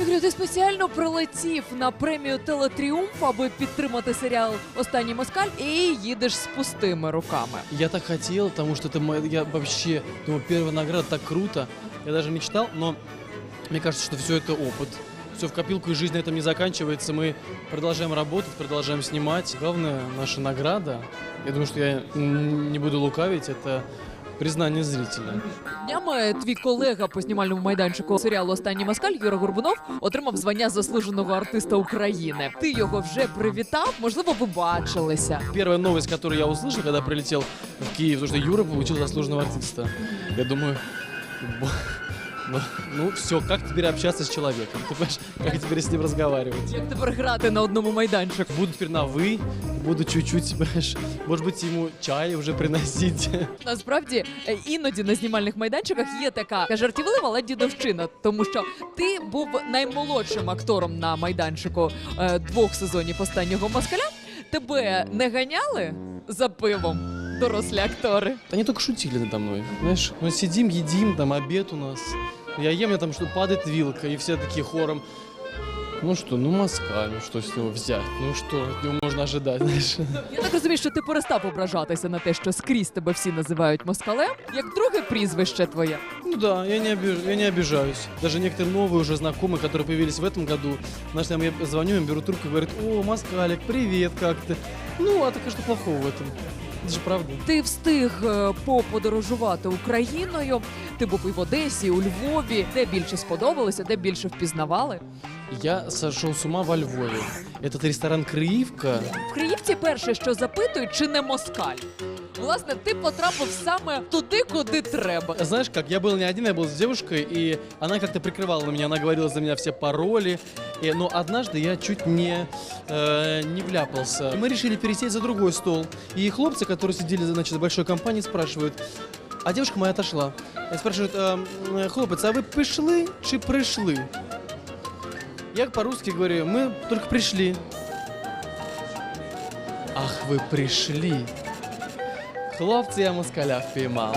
Ігорю, ти спеціально прилетів на премію Телетріумф, аби підтримати серіал Останній москаль і їдеш з пустими руками. Я так хотел, потому что это моя, я вообще думаю, первая награда так круто. Я даже мечтал, но мне кажется, что все это опыт. Все в копилку, и жизнь на этом не заканчивается. Мы продолжаем работать, продолжаем снимать. Главная наша награда, я думаю, что я м, не буду лукавить, это признание зрителя. Днями твій колега по знімальному майданчику серіалу Останній москаль Юра Горбунов отримав звання заслуженого артиста України. Ти його вже привітав? Можливо, ви бачилися. Первая новость, которую я услышал, когда прилетел в Киев, то, что Юра получил заслуженного артиста. Я думаю, бо- ну, ну все, как теперь общаться с человеком? Ты понимаешь, как теперь с ним разговаривать? Як тепер грати на одному майданчику? Буду теперь на «вы», буду чуть-чуть, понимаешь, может быть, ему чай уже приносить. Насправді е, іноді на знімальних майданчиках є така жартівлива, але дідовщина, тому що ти був наймолодшим актором на майданчику е, двох сезонів останнього москаля. Тебе не ганяли за пивом дорослі актори. Они только шутили надо мной, знаешь, мы сидим, едим, там обед у нас. Я ем, мне там что падает вилка, и все такие хором. Ну что, ну москаль, ну что с него взять? Ну что от него можно ожидать, знаешь? Я так розумію, що ти перестав ображатися на те, що скрізь тебе всі називають москалем, як друге прізвище твоє. Ну да, я не, обиж- я не обижаюсь. Даже некоторые новые уже знакомые, которые появились в этом году, знаешь, там я звоню им, беру трубку и говорят, о, Москалик, привет, как ты? Ну, а так а что плохого в этом? Же правда. Ти встиг е, поподорожувати Україною. Ти був і в Одесі, і у Львові. Де більше сподобалося, де більше впізнавали. Я сошел с ума во Львове. Этот ресторан «Криивка», В Криївці перше, що запитують, чи не москаль. Власне, ти потрапив саме туди, куди треба. Знаешь как, я был не один, я был с девушкой, и она как-то прикрывала меня, она говорила за меня все пароли. И, но однажды я чуть не, э, не вляпался. Мы решили пересесть за другой стол. И хлопцы, которые сидели значит, за большой компанией, спрашивают, а девушка моя отошла. И спрашивают, «Э, м, хлопец, а вы пришли чи пришли? Я по-русски говорю, мы только пришли. Ах, вы пришли. Хлопцы, я москаля впіймав.